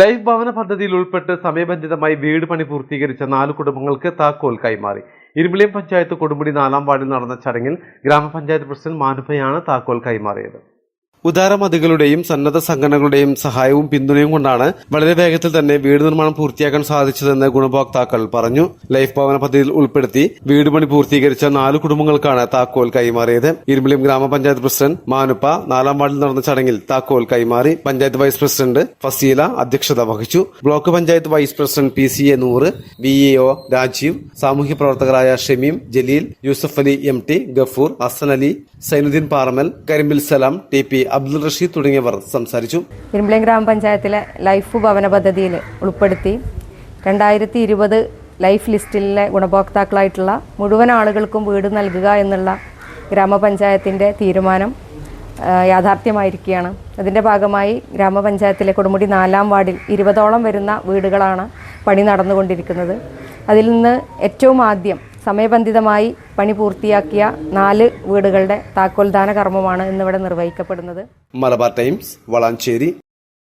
Life ഭവന പദ്ധതിയിൽ ഉൾപ്പെട്ട് സമയബന്ധിതമായി വീട് പണി പൂർത്തീകരിച്ച നാല് കുടുംബങ്ങൾക്ക് താക്കോൽ കൈമാറി. ഇരുമ്പിളിയം പഞ്ചായത്ത് കൊടുമുടി നാലാം വാർഡിൽ നടന്ന ചടങ്ങിൽ ഗ്രാമപഞ്ചായത്ത് പ്രസിഡന്റ് മാനുഭയാണ് താക്കോൽ കൈമാറിയത്. ഉദാരമതികളുടെയും സന്നദ്ധ സംഘടനകളുടെയും സഹായവും പിന്തുണയും കൊണ്ടാണ് വളരെ വേഗത്തിൽ തന്നെ വീട് നിർമ്മാണം പൂർത്തിയാക്കാൻ സാധിച്ചതെന്ന് ഗുണഭോക്താക്കൾ പറഞ്ഞു. ലൈഫ് ഭവന പദ്ധതിയിൽ ഉൾപ്പെടുത്തി വീട് പണി പൂർത്തീകരിച്ച നാല് കുടുംബങ്ങൾക്കാണ് താക്കോൽ കൈമാറിയത്. ഇരുമ്പിളിയം ഗ്രാമപഞ്ചായത്ത് പ്രസിഡന്റ് മാനുപ്പ നാലാം വാർഡിൽ നടന്ന ചടങ്ങിൽ താക്കോൽ കൈമാറി പഞ്ചായത്ത് വൈസ് പ്രസിഡന്റ് ഫസീല അധ്യക്ഷത വഹിച്ചു. Block panchayat vice president P C A നൂറ് വി എ ഒ രാജീവ് സാമൂഹ്യ പ്രവർത്തകരായ Shameem Jaleel Yusuf Ali M T Gafoor Hasan Ali Sainuddin Paramal Karimbil Salam T P Abdul Rasheed തുടങ്ങിയവർ സംസാരിച്ചു. ഇരുമ്പളയം ഗ്രാമപഞ്ചായത്തിലെ ലൈഫ് ഭവന പദ്ധതിയിൽ ഉൾപ്പെടുത്തി രണ്ടായിരത്തി ഇരുപത് ലൈഫ് ലിസ്റ്റിലെ ഗുണഭോക്താക്കളായിട്ടുള്ള മുഴുവൻ ആളുകൾക്കും വീട് നൽകുക എന്നുള്ള ഗ്രാമപഞ്ചായത്തിന്റെ തീരുമാനം യാഥാർത്ഥ്യമായിരിക്കുകയാണ്. അതിന്റെ ഭാഗമായി ഗ്രാമപഞ്ചായത്തിലെ കൊടുമുടി നാലാം വാർഡിൽ ഇരുപതോളം വരുന്ന വീടുകളാണ് പണി നടന്നുകൊണ്ടിരിക്കുന്നത്. അതിൽ നിന്ന് ഏറ്റവും ആദ്യം സമയബന്ധിതമായി പണി പൂർത്തിയാക്കിയ നാല് വീടുകളുടെ താക്കോൽദാന കർമ്മമാണ് ഇന്നിവിടെ നിർവഹിക്കപ്പെടുന്നത്. മലബാർ ടൈംസ് വളാഞ്ചേരി.